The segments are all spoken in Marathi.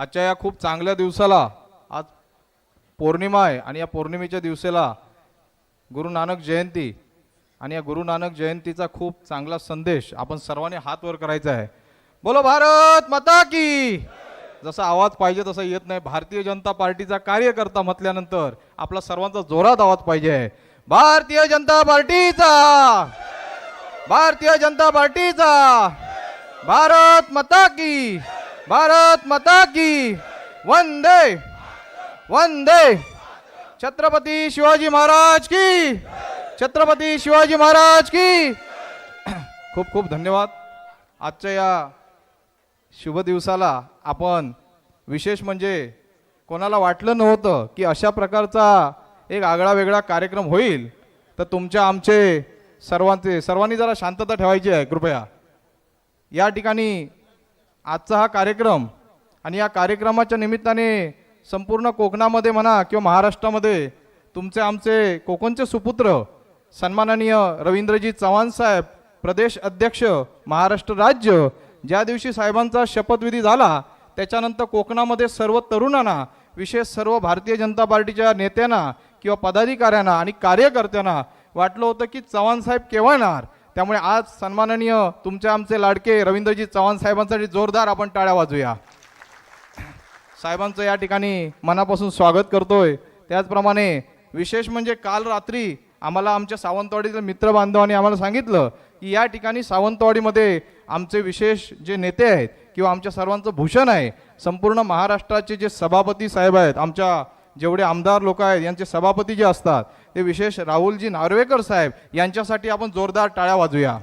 आजच्या या खूप चांगल्या दिवसाला आज पौर्णिमा आहे आणि या पौर्णिमेच्या दिवसाला गुरु नानक जयंती आणि या गुरु नानक जयंतीचा खूप चांगला संदेश आपण सर्वांनी हात वर करायचा आहे. बोलो भारत माता की! जसा आवाज पाहिजे तसा येत नाही. भारतीय जनता पार्टीचा कार्यकर्ता म्हटल्यानंतर आपला सर्वांचा जोरात आवाज पाहिजे आहे. भारतीय जनता पार्टीचा! भारतीय जनता पार्टीचा! भारत माता की! भारत माता की वंदे वंदे। छत्रपती शिवाजी महाराज की छत्रपती शिवाजी महाराज की। खूप खूप धन्यवाद. आजच्या या शुभ दिवसाला आपण विशेष म्हणजे कोणाला वाटलं नव्हतं की अशा प्रकारचा एक आगळा वेगळा कार्यक्रम होईल तर तुमच्या आमचे सर्वांचे सर्वांनी जरा शांतता ठेवायची आहे कृपया. या ठिकाणी आजचा हा कार्यक्रम आणि या कार्यक्रमाच्या निमित्ताने संपूर्ण कोकणामध्ये म्हणा किंवा महाराष्ट्रामध्ये तुमचे आमचे कोकणचे सुपुत्र सन्माननीय रवींद्रजी चव्हाण साहेब प्रदेश अध्यक्ष महाराष्ट्र राज्य ज्या दिवशी साहेबांचा शपथविधी झाला त्याच्यानंतर कोकणामध्ये सर्व तरुणांना विशेष सर्व भारतीय जनता पार्टीच्या नेत्यांना किंवा पदाधिकाऱ्यांना आणि कार्यकर्त्यांना वाटलं होतं की चव्हाण साहेब केव्हा येणार. त्यामुळे आज सन्माननीय तुमचे आमचे लाडके रवींद्रजी चव्हाण साहेबांसाठी जोरदार आपण टाळ्या वाजूया. साहेबांचं या ठिकाणी मनापासून स्वागत करतोय. त्याचप्रमाणे विशेष म्हणजे काल रात्री आम्हाला आमच्या सावंतवाडीतील मित्र बांधवांनी आम्हाला सांगितलं की या ठिकाणी सावंतवाडीमध्ये आमचे विशेष जे नेते आहेत किंवा आमच्या सर्वांचं भूषण आहे संपूर्ण महाराष्ट्राचे जे सभापती साहेब आहेत आमच्या जेवढे आमदार लोक आहेत यांचे सभापती जे असतात ते विशेष राहुलजी नार्वेकर साहेब यांच्यासाठी आपण जोरदार टाळ्या वाजूया.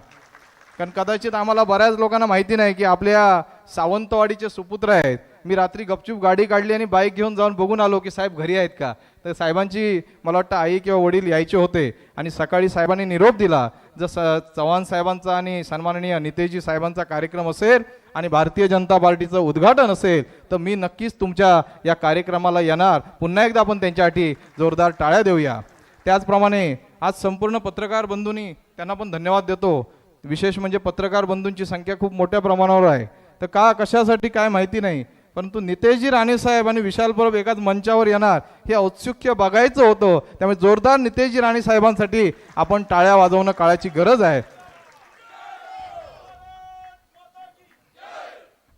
कारण कदाचित आम्हाला बऱ्याच लोकांना माहिती नाही की आपल्या सावंतवाडीचे सुपुत्र आहेत मी रात्री गपचूप गाडी काढली आणि बाईक घेऊन जाऊन बघून आलो की साहेब घरी आहेत का? तर साहेबांची मला वाटतं आई किंवा वडील यायचे होते आणि सकाळी साहेबांनी निरोप दिला. जसं चव्हाण साहेबांचा आणि सन्माननीय नितेशजी साहेबांचा कार्यक्रम असेल आणि भारतीय जनता पार्टीचं उद्घाटन असेल तर मी नक्कीच तुमच्या या कार्यक्रमाला येणार. पुन्हा एकदा आपण त्यांच्यासाठी जोरदार टाळ्या देऊया. त्याचप्रमाणे आज संपूर्ण पत्रकार बंधूंनी त्यांना पण धन्यवाद देतो. विशेष म्हणजे पत्रकार बंधूंची संख्या खूप मोठ्या प्रमाणावर आहे. तर का कशासाठी काय माहिती नाही. परंतु नितेशजी राणेसाहेब आणि विशाल परब एकाच मंचावर येणार हे औत्सुक्य बघायचं होतं. त्यामुळे जोरदार नितेशजी राणे साहेबांसाठी आपण टाळ्या वाजवणं काळाची गरज आहे.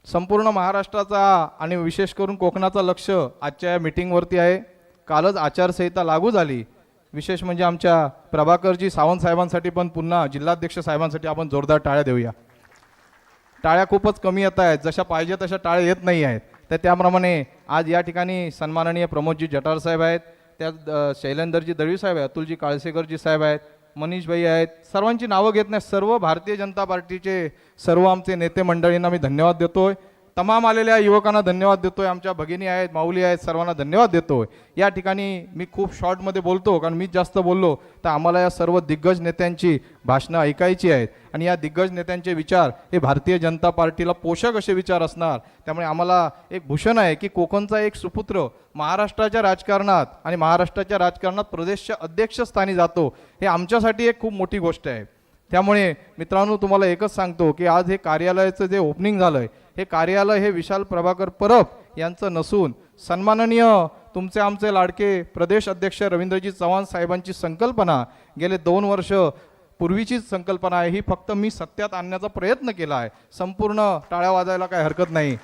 संपूर्ण महाराष्ट्राचा आणि विशेष करून कोकणाचा लक्ष आजच्या या मिटिंगवरती आहे. कालच आचारसंहिता लागू झाली. विशेष म्हणजे आमच्या प्रभाकरजी सावंत साहेबांसाठी पण पुन्हा जिल्हाध्यक्ष साहेबांसाठी आपण जोरदार टाळ्या देऊया. टाळ्या खूपच कमी येत आहेत. जशा पाहिजे तशा टाळ्या येत नाही आहेत. तर त्याप्रमाणे आज या ठिकाणी सन्माननीय प्रमोदजी जटार साहेब आहेत. त्यात शैलेंदरजी दळवी साहेब आहेत अतुलजी काळसेकरजी साहेब आहेत मनीषभाई आहेत. सर्वांची नावं घेत नाही. सर्व भारतीय जनता पार्टीचे सर्व आमचे नेते मंडळींना मी धन्यवाद देतो आहे तमाम आलेल्या युवकांना धन्यवाद देतोय. आमच्या भगिनी आहेत माऊली आहेत सर्वांना धन्यवाद देतोय. या ठिकाणी मी खूप शॉर्टमध्ये बोलतो कारण मीच जास्त बोललो तर आम्हाला या सर्व दिग्गज नेत्यांची भाषणं ऐकायची आहेत. आणि या दिग्गज नेत्यांचे विचार हे भारतीय जनता पार्टीला पोषक असे विचार असणार. त्यामुळे आम्हाला एक भूषण आहे की कोकणचा एक सुपुत्र महाराष्ट्राच्या राजकारणात आणि महाराष्ट्राच्या राजकारणात प्रदेशच्या अध्यक्षस्थानी जातो हे आमच्यासाठी एक खूप मोठी गोष्ट आहे. त्यामुळे मित्रांनो तुम्हाला एकच सांगतो की आज हे कार्यालयाचं जे ओपनिंग झालंय हे कार्यालय हे विशाल प्रभाकर परब यांचं नसून सन्माननीय तुमचे आमचे लाडके प्रदेश अध्यक्ष रवींद्रजी चव्हाण साहेबांची संकल्पना गेले दोन वर्ष पूर्वीचीच संकल्पना आहे. ही फक्त मी सत्यात आणण्याचा प्रयत्न केला आहे. संपूर्ण टाळ्या वाजायला काही हरकत नाही.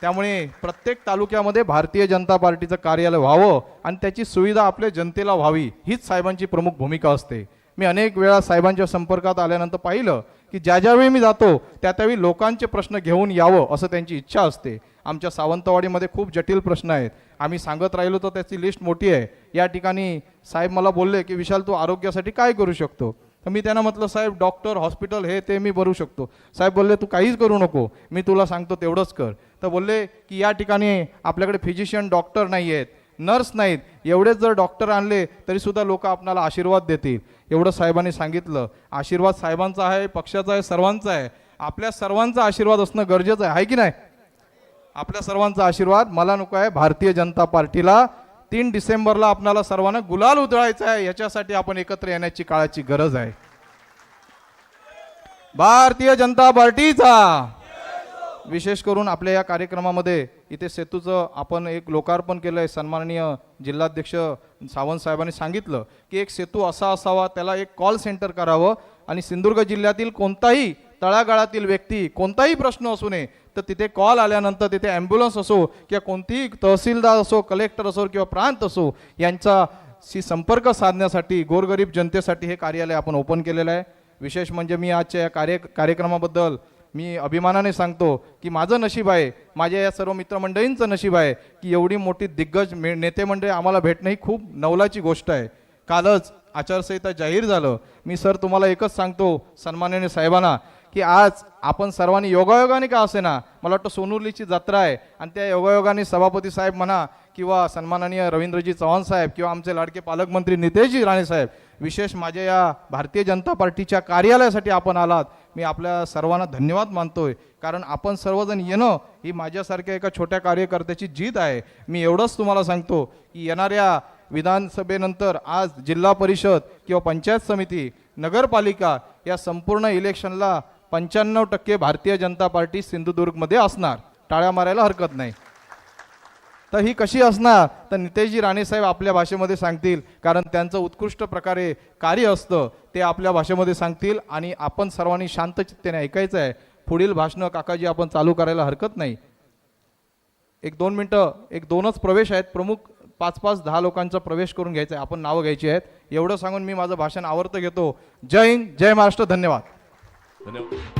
त्यामुळे प्रत्येक तालुक्यामध्ये भारतीय जनता पार्टीचं कार्यालय व्हावं आणि त्याची सुविधा आपल्या जनतेला व्हावी हीच साहेबांची प्रमुख भूमिका असते. मी अनेक वेळा साहेबांच्या संपर्कात आल्यानंतर पाहिलं की ज्या ज्यावेळी मी जातो त्या त्यावेळी लोकांचे प्रश्न घेऊन यावं असं त्यांची इच्छा असते. आमच्या सावंतवाडीमध्ये खूप जटिल प्रश्न आहेत. आम्ही सांगत राहिलो तर त्याची लिस्ट मोठी आहे. या ठिकाणी साहेब मला बोलले की विशाल तू आरोग्यासाठी काय करू शकतो? तर मी त्यांना म्हटलं साहेब डॉक्टर हॉस्पिटल हे ते मी भरू शकतो. साहेब बोलले तू काहीच करू नको. मी तुला सांगतो तेवढंच कर. तर बोलले की या ठिकाणी आपल्याकडे फिजिशियन डॉक्टर नाही आहेत. नर्स नाहीत. एवढेच जर डॉक्टर आणले तरीसुद्धा लोक आपणाला आशीर्वाद देतील. एवढं साहेबांनी सांगितलं. आशीर्वाद साहेबांचा आहे पक्षाचा आहे सर्वांचा आहे. आपल्या सर्वांचा आशीर्वाद असणं गरजेचं आहे. की नाही? आपल्या सर्वांचा आशीर्वाद. मला नको आहे. भारतीय जनता पार्टीला तीन डिसेंबरला आपल्याला सर्वांना गुलाल उधळायचा आहे. याच्यासाठी आपण एकत्र येण्याची काळाची गरज आहे. भारतीय जनता पार्टीचा! विशेष करून आपल्या या कार्यक्रमामध्ये इथे सेतूचं आपण एक लोकार्पण केलं आहे सन्माननीय जिल्हाध्यक्ष सावंत साहेबांनी सांगितलं की एक सेतू असा असावा त्याला एक कॉल सेंटर करावं आणि सिंधुदुर्ग जिल्ह्यातील कोणताही तळागाळातील व्यक्ती कोणताही प्रश्न असू नये तर तिथे कॉल आल्यानंतर तिथे ॲम्ब्युलन्स असो किंवा कोणतीही तहसीलदार असो कलेक्टर असो किंवा प्रांत असो यांचा शी संपर्क साधण्यासाठी गोरगरीब जनतेसाठी हे कार्यालय आपण ओपन केलेलं आहे. विशेष म्हणजे मी आजच्या या कार्य कार्यक्रमाबद्दल मी अभिमानाने सांगतो की माझं नशीब आहे माझ्या या सर्व मित्रमंडळींचं नशीब आहे की एवढी मोठी दिग्गज मे नेते मंडळी आम्हाला भेटणं ही खूप नवलाची गोष्ट आहे. कालच आचारसंहिता जाहीर झालं. मी सर तुम्हाला एकच सांगतो सन्माननीय साहेबांना की आज आपण सर्वांनी योगायोगाने का असे ना मला वाटतं सोनुर्लीची जत्रा आहे आणि त्या योगायोगाने सभापती साहेब म्हणा किंवा सन्माननीय रवींद्रजी चव्हाण साहेब किंवा आमचे लाडके पालकमंत्री नितेशजी राणे साहेब विशेष माझ्या या भारतीय जनता पार्टीच्या कार्यालयासाठी आपण आलात. मी आपल्या सर्वांना धन्यवाद मानतोय. कारण आपण सर्वजण येणं ही माझ्यासारख्या एका छोट्या कार्यकर्त्याची जीत आहे. मी एवढंच तुम्हाला सांगतो की येणाऱ्या विधानसभेनंतर आज जिल्हा परिषद किंवा पंचायत समिती नगरपालिका या संपूर्ण इलेक्शनला पंच्याण्णव टक्के भारतीय जनता पार्टी सिंधुदुर्गमध्ये असणार. टाळ्या मारायला हरकत नाही. तर ही कशी असणार? तर नितेशजी राणेसाहेब आपल्या भाषेमध्ये सांगतील. कारण त्यांचं उत्कृष्ट प्रकारे कार्य असतं ते आपल्या भाषेमध्ये सांगतील आणि आपण सर्वांनी शांत चित्तेने ऐकायचं आहे. पुढील भाषणं काकाजी आपण चालू करायला हरकत नाही. एक दोन मिनटं एक दोनच प्रवेश आहेत. प्रमुख पाच पाच दहा लोकांचा प्रवेश करून घ्यायचा आहे. आपण नावं घ्यायची आहेत. एवढं सांगून मी माझं भाषण आवर्त घेतो. जय हिंद जय महाराष्ट्र. धन्यवाद. धन्यवाद.